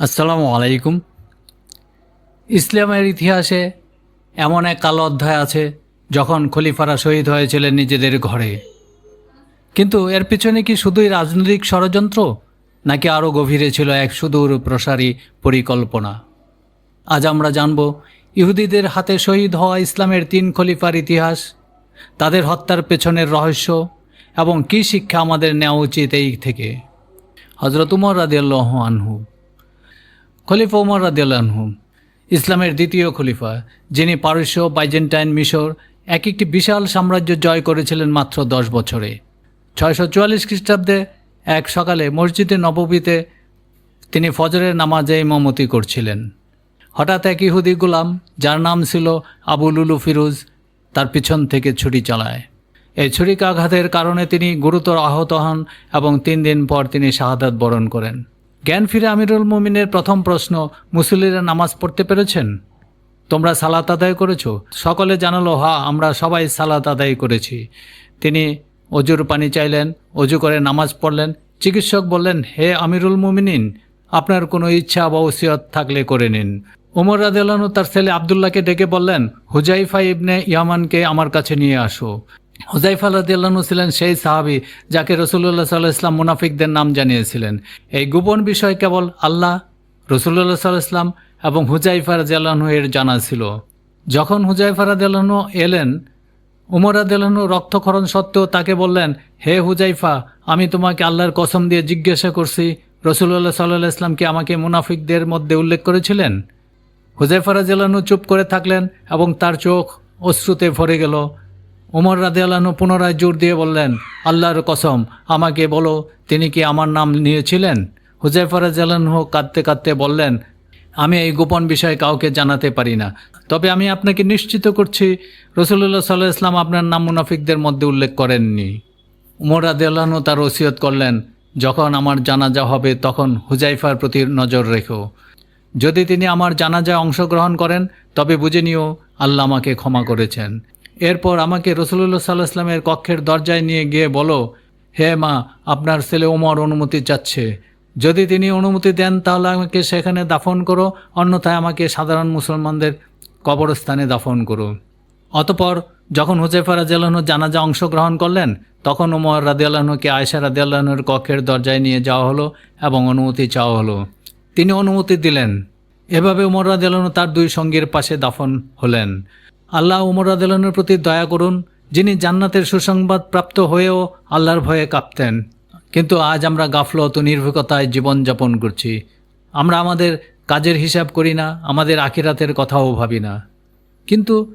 আসসালামু আলাইকুম। ইসলামের ইতিহাসে এমন এক কালো অধ্যায় আছে, যখন খলিফারা শহীদ হয়েছিলেন নিজেদের ঘরে। কিন্তু এর পিছনে কি শুধুই রাজনৈতিক ষড়যন্ত্র, নাকি আরও গভীরে ছিল এক সুদূর প্রসারী পরিকল্পনা? আজ আমরা জানব, ইহুদিদের হাতে শহীদ হওয়া ইসলামের তিন খলিফার ইতিহাস, তাদের হত্যার পেছনের রহস্য, এবং কী শিক্ষা আমাদের নেওয়া উচিত এই থেকে। হজরত উমর রাদিয়াল্লাহ আনহু। খলিফা উমর রাদিয়াল্লাহু ইসলামের দ্বিতীয় খলিফা, যিনি পারস্য, বাইজেন্টাইন, মিশর এক একটি বিশাল সাম্রাজ্য জয় করেছিলেন মাত্র দশ বছরে। ছয়শো চুয়াল্লিশ খ্রিস্টাব্দে এক সকালে মসজিদে নববীতে তিনি ফজরের নামাজে ইমামতি করছিলেন। হঠাৎ এক ইহুদি গোলাম, যার নাম ছিল আবু লুলু ফিরোজ, তার পিছন থেকে ছুরি চালায়। এই ছুরিকাঘাতের কারণে তিনি গুরুতর আহত হন এবং তিন দিন পর তিনি শাহাদাত বরণ করেন। জ্ঞান ফিরে আমিরুল মুমিনের প্রথম প্রশ্ন, মুসল্লিরা নামাজ পড়তে পেরেছেন? তোমরা সালাত আদায় করেছ? সকলে জানালো, হা, আমরা সবাই সালাত আদায় করেছি। তিনি অজুর পানি চাইলেন, অজু করে নামাজ পড়লেন। চিকিৎসক বললেন, হে আমিরুল মুমিনিন, আপনার কোনো ইচ্ছা বা ওসিয়ত থাকলে করে নিন। উমর রাদেলানু তার ছেলে আবদুল্লাহকে ডেকে বললেন, হুজাইফা ইবনে ইয়ামানকে আমার কাছে নিয়ে আসো। হুজাইফা রাদিয়াল্লাহু ছিলেন সেই সাহাবি যাকে রসুল্লাহ সাল্লাহ ইসলাম মুনাফিকদের নাম জানিয়েছিলেন। এই গোপন বিষয় কেবল আল্লাহ রসুল্লাহ সাল্লাহ ইসলাম এবং হুজাইফা রাদিয়াল্লাহু এর জানা ছিল। যখন হুজাইফা রাদিয়াল্লাহু এলেন, উমর রাদিয়াল্লাহু রক্তক্ষরণ সত্ত্বেও তাকে বললেন, হে হুজাইফা আমি তোমাকে আল্লাহর কসম দিয়ে জিজ্ঞাসা করছি রসুল্লাহ সাল্লাহ ইসলাম কি আমাকে মুনাফিকদের মধ্যে উল্লেখ করেছিলেন? হুজাইফা রাদিয়াল্লাহু চুপ করে থাকলেন এবং তার চোখ অশ্রুতে ভরে গেল। উমর রাদিয়াল্লাহু পুনরায় জোর দিয়ে বললেন, আল্লাহর কসম, আমাকে বলো, তিনি কি আমার নাম নিয়েছিলেন? হুজাইফা রাদিয়াল্লাহু কাঁদতে কাঁদতে বললেন, আমি এই গোপন বিষয়ে কাউকে জানাতে পারি না। তবে আমি আপনাকে নিশ্চিত করছি রসুল্লাহ সাল্লাহ ইসলাম আপনার নাম মুনাফিকদের মধ্যে উল্লেখ করেননি। উমর রাদিয়াল্লাহু তার ওসিয়ত করলেন, যখন আমার জানাজা হবে, তখন হুজাইফার প্রতি নজর রেখো। যদি তিনি আমার জানাজায় অংশগ্রহণ করেন, তবে বুঝে নিও, আল্লাহ আমাকে ক্ষমা করেছেন। এরপর আমাকে রসুল্লাহ সাল্লাহ ইসলামের কক্ষের দরজায় নিয়ে গিয়ে বলো, হে মা, আপনার ছেলে ওমর অনুমতি চাচ্ছে। যদি তিনি অনুমতি দেন, তাহলে আমাকে সেখানে দাফন করো, অন্যথায় আমাকে সাধারণ মুসলমানদের কবরস্থানে দাফন করো। অতপর যখন হুজেফা রাজিয়ালহনু জানাজা অংশগ্রহণ করলেন, তখন উমর রাদিয়ালহনুকে আয়সা রাদিয়ালহনুর কক্ষের দরজায় নিয়ে যাওয়া হলো এবং অনুমতি চাওয়া হলো। তিনি অনুমতি দিলেন। এভাবে উমর রাদিয়ালহনু তার দুই সঙ্গীর পাশে দাফন হলেন। আল্লাহ উমর আদালনের প্রতি দয়া করুন, যিনি জান্নাতের সুসংবাদ প্রাপ্ত হয়েও আল্লাহর ভয়ে কাঁপতেন। কিন্তু আজ আমরা গাফলত ও নির্ভীকতায় জীবনযাপন করছি। আমরা আমাদের কাজের হিসাব করি না, আমাদের আখিরাতের কথাও ভাবি না। কিন্তু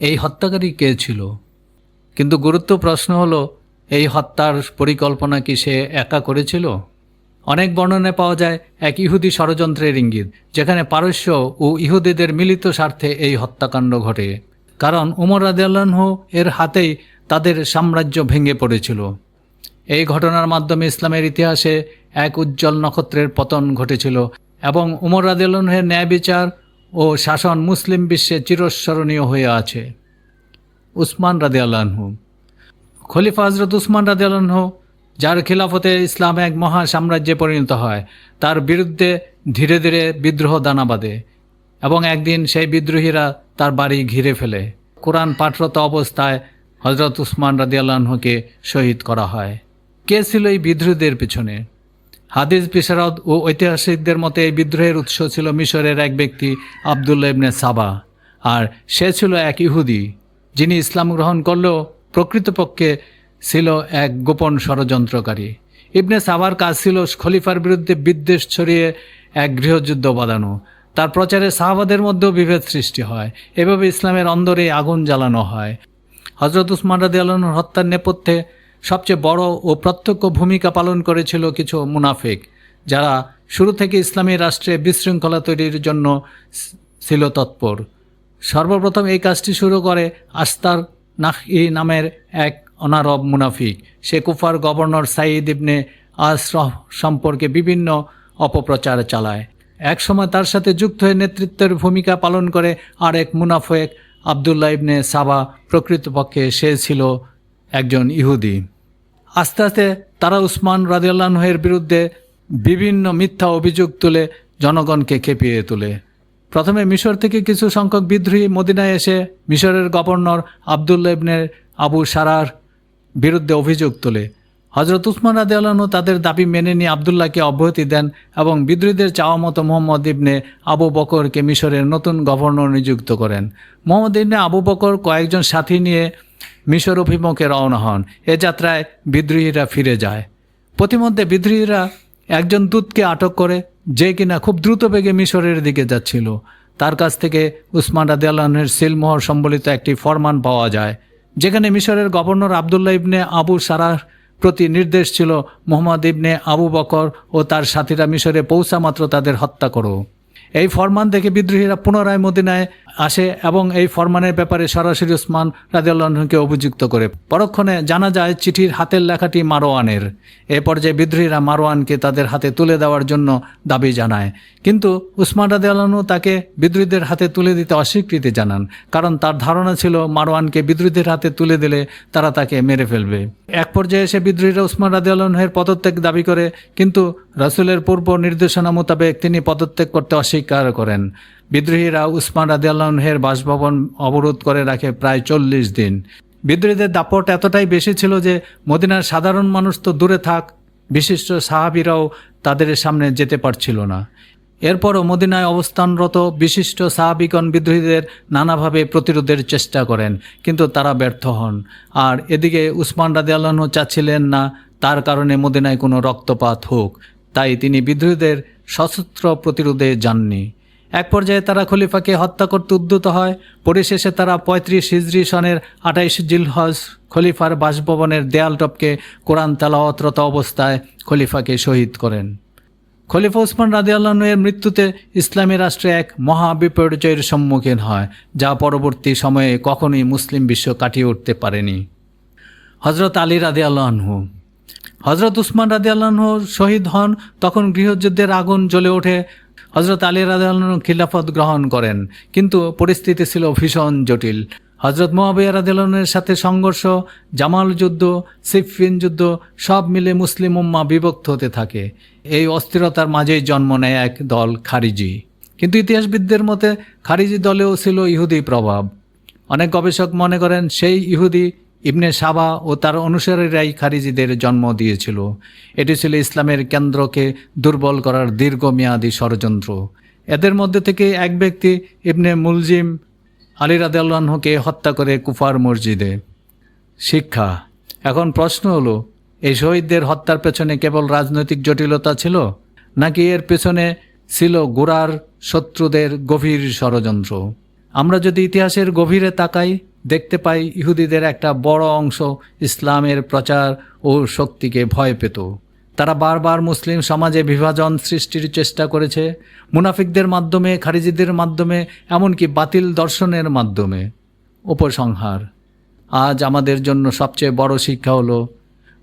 এই হত্যাকারী কে ছিল? কিন্তু গুরুত্ব প্রশ্ন হলো, এই হত্যার পরিকল্পনা কি সে একা করেছিল? অনেক বর্ণনায় পাওয়া যায় এক ইহুদি ষড়যন্ত্রের ইঙ্গিত, যেখানে পারস্য ও ইহুদিদের মিলিত স্বার্থে এই হত্যাকাণ্ড ঘটে। কারণ উমর রাদিয়াল্লাহ এর হাতেই তাদের সাম্রাজ্য ভেঙে পড়েছিল। এই ঘটনার মাধ্যমে ইসলামের ইতিহাসে এক উজ্জ্বল নক্ষত্রের পতন ঘটেছিল এবং উমর রাদিয়াল্লাহের ন্যায় বিচার ও শাসন মুসলিম বিশ্বে চিরস্মরণীয় হয়ে আছে। উসমান রাদিয়াল্লাহু খলিফা হজরত উসমান রাদিয়াল্লাহু যার খিলাফতে ইসলাম এক মহা সাম্রাজ্যে পরিণত হয়, তার বিরুদ্ধে ধীরে ধীরে বিদ্রোহ দানা বাঁধে এবং একদিন সেই বিদ্রোহীরা তার বাড়ি ঘিরে ফেলে। কোরআন পাঠরত অবস্থায় হজরত উসমান রাদিয়াল্লাহকে শহীদ করা হয়। কে ছিল এই বিদ্রোহীদের পিছনে? হাদিস বিশারদ ও ঐতিহাসিকদের মতে এই বিদ্রোহের উৎস ছিল মিশরের এক ব্যক্তি আবদুল্লা ইবনে সাবা আর সে ছিল এক ইহুদি যিনি ইসলাম গ্রহণ করলেও প্রকৃতপক্ষে ছিল এক গোপন ষড়যন্ত্রকারী। ইবনে সাবার কাজ ছিল খলিফার বিরুদ্ধে বিদ্বেষ ছড়িয়ে এক গৃহযুদ্ধ বাঁধানো। তার প্রচারে সাহাবাদের মধ্যেও বিভেদ সৃষ্টি হয়। এভাবে ইসলামের অন্দরে আগুন জ্বালানো হয়। হজরত উসমান রাদি আল্লাহর হত্যার নেপথ্যে সবচেয়ে বড় ও প্রত্যক্ষ ভূমিকা পালন করেছিল কিছু মুনাফিক, যারা শুরু থেকে ইসলামী রাষ্ট্রে বিশৃঙ্খলা তৈরির জন্য ছিল তৎপর। সর্বপ্রথম এই কাজটি শুরু করে আস্তার নাহি নামের এক অনারব মুনাফিক। সে কুফার গভর্নর সাইদ ইবনে আশরফ সম্পর্কে বিভিন্ন অপপ্রচার চালায়। একসময় তার সাথে যুক্ত হয়ে নেতৃত্বের ভূমিকা পালন করে আর এক মুনাফেক আবদুল্লাহ ইবনে সাবা প্রকৃতপক্ষে সে ছিল একজন ইহুদি। আস্তে আস্তে তারা উসমান রাজিউল্লাহের বিরুদ্ধে বিভিন্ন মিথ্যা অভিযোগ তুলে জনগণকে খেপিয়ে তোলে। প্রথমে মিশর থেকে কিছু সংখ্যক বিদ্রোহী মদিনায় এসে মিশরের গভর্নর আবদুল্লা ইবনে আবু সারার বিরুদ্ধে অভিযোগ তোলে। হজরত উসমান রাদে তাদের দাবি মেনে নিয়ে আবদুল্লাহকে অব্যাহতি দেন এবং বিদ্রোহীদের চাওয়া মতো মোহাম্মদ ইবনে আবু বকরকে মিশরের নতুন গভর্নর নিযুক্ত করেন। মোহাম্মদ ইবনে আবু বকর কয়েকজন সাথী নিয়ে মিশর অভিমুখে রওনা হন। এ যাত্রায় বিদ্রোহীরা ফিরে যায়। প্রতিমধ্যে বিদ্রোহীরা একজন দূতকে আটক করে, যে কিনা খুব দ্রুত বেগে মিশরের দিকে যাচ্ছিল। তার কাছ থেকে উসমান রাদে সিলমোহর সম্বলিত একটি ফরমান পাওয়া যায়। যেখানে মিশরের governor Abdullah ibn Abu Sarah প্রতি নির্দেশ ছিল, মোহাম্মদ ইবনে আবু বকর ও তার সাথীরা মিশরে পৌঁছা মাত্র তাদের হত্যা করো। এই ফরমান দেখে বিদ্রোহীরা পুনরায় মদিনায় আসে এবং এই ফরমানের ব্যাপারে সরাসরি উসমান রাজিউল্লাহকে অভিযুক্ত করে। পরক্ষণে জানা যায় চিঠির হাতের লেখাটি মারোয়ানের এ পর্যায়ে বিদ্রোহীরা মারোয়ানকে তাদের হাতে তুলে দেওয়ার জন্য দাবি জানায়। কিন্তু উসমান রাজিউল্লাহনু তাকে বিদ্রোহীদের হাতে তুলে দিতে অস্বীকৃতি জানান, কারণ তার ধারণা ছিল মারোয়ানকে বিদ্রোহীদের হাতে তুলে দিলে তারা তাকে মেরে ফেলবে। এক পর্যায়ে এসে বিদ্রোহীরা উসমান রাজিউল্লাহের পদত্যাগ দাবি করে, কিন্তু রাসুলের পূর্ব নির্দেশনা মোতাবেক তিনি পদত্যাগ করতে অস্বীকার করেন। বিদ্রোহীরা উসমান রাজিউল্লাহের বাসভবন অবরোধ করে রাখে প্রায় চল্লিশ দিন। বিদ্রোহীদের দাপট এতটাই বেশি ছিল যে মদিনার সাধারণ মানুষ তো দূরে থাক, বিশিষ্ট সাহাবিরাও তাদের সামনে যেতে পারছিল না। এরপরও মদিনায় অবস্থানরত বিশিষ্ট সাহাবিগণ বিদ্রোহীদের নানাভাবে প্রতিরোধের চেষ্টা করেন, কিন্তু তারা ব্যর্থ হন। আর এদিকে উসমান আল্লাহ চাচ্ছিলেন না, তার কারণে মদিনায় কোনো রক্তপাত হোক, তাই তিনি বিদ্রোহীদের সশস্ত্র প্রতিরোধে যাননি। এক পর্যায়ে তারা খলিফাকে হত্যা করতে উদ্যত হয়। পরিশেষে তারা পঁয়ত্রিশ হিজরি সনের আঠাইশ জিলহজ খলিফার বাসভবনের দেয়াল টপকে কোরআন তালাওয়াতরত অবস্থায় খলিফাকে শহীদ করেন। খলিফা উসমান রাজি আল্লাহের মৃত্যুতে ইসলামী রাষ্ট্রে এক মহা বিপর্যয়ের সম্মুখীন হয়, যা পরবর্তী সময়ে কখনোই মুসলিম বিশ্ব কাটিয়ে উঠতে পারেনি। হজরত আলী রাদি আল্লাহনহু হজরত উসমান রাদি আল্লাহনহু শহীদ হন তখন গৃহযুদ্ধের আগুন জ্বলে ওঠে। হজরত আলী রাদি খিলাফত গ্রহণ করেন, কিন্তু পরিস্থিতি ছিল ভীষণ জটিল। হজরত মোয়াবিয়া রাদিয়ালের সাথে সংঘর্ষ, জামাল যুদ্ধ সিফিন যুদ্ধ, সব মিলে মুসলিম উম্মা বিভক্ত হতে থাকে। এই অস্থিরতার মাঝেই জন্ম নেয় এক দল খারিজি। কিন্তু ইতিহাসবিদদের মতে, খারিজি দলেও ছিল ইহুদি প্রভাব। অনেক গবেষক মনে করেন, সেই ইহুদি ইবনে সাবা ও তার অনুসারীরাই খারিজিদের জন্ম দিয়েছিল। এটি ছিল ইসলামের কেন্দ্রকে দুর্বল করার দীর্ঘমেয়াদী ষড়যন্ত্র। এদের মধ্যে থেকে এক ব্যক্তি ইবনে মুলজিম আলী রাদেল্লাহকে হত্যা করে কুফার মসজিদে। শিক্ষা, এখন প্রশ্ন হলো, এই শহীদদের হত্যার পেছনে কেবল রাজনৈতিক জটিলতা ছিল, নাকি এর পেছনে ছিল গোড়ার শত্রুদের গভীর ষড়যন্ত্র? আমরা যদি ইতিহাসের গভীরে তাকাই দেখতে পাই ইহুদিদের একটা বড় অংশ ইসলামের প্রচার ও শক্তিকে ভয় পেত। তারা বারবার মুসলিম সমাজে বিভাজন সৃষ্টির চেষ্টা করেছে। মুনাফিকদের মাধ্যমে, খারিজিদের মাধ্যমে, এমনকি বাতিল দর্শনের মাধ্যমে। উপসংহার, আজ আমাদের জন্য সবচেয়ে বড় শিক্ষা হলো,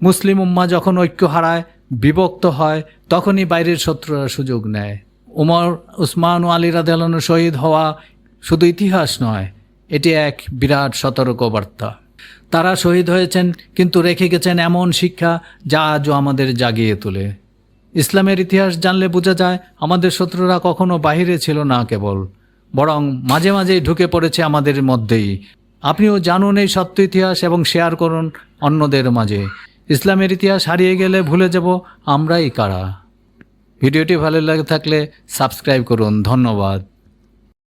মুসলিম উম্মা যখন ঐক্য হারায়, বিভক্ত হয়, তখনই বাইরের শত্রুরা সুযোগ নেয়। উমর, উসমান ও আলী রাদেলানো শহীদ হওয়া শুধু ইতিহাস নয় এটি এক বিরাট সতর্কবার্তা। তারা শহীদ হয়েছেন, কিন্তু রেখে গেছেন এমন শিক্ষা যা আজও আমাদের জাগিয়ে তোলে। ইসলামের ইতিহাস জানলে বোঝা যায়, আমাদের শত্রুরা কখনো বাহিরে ছিল না কেবল, বরং মাঝে মাঝেই ঢুকে পড়েছে আমাদের মধ্যেই। আপনিও জানুন এই সত্য ইতিহাস এবং শেয়ার করুন অন্যদের মাঝে। ইসলামের ইতিহাস হারিয়ে গেলে ভুলে যাব আমরাই কারা। ভিডিওটি ভালো লাগে থাকলে সাবস্ক্রাইব করুন। ধন্যবাদ।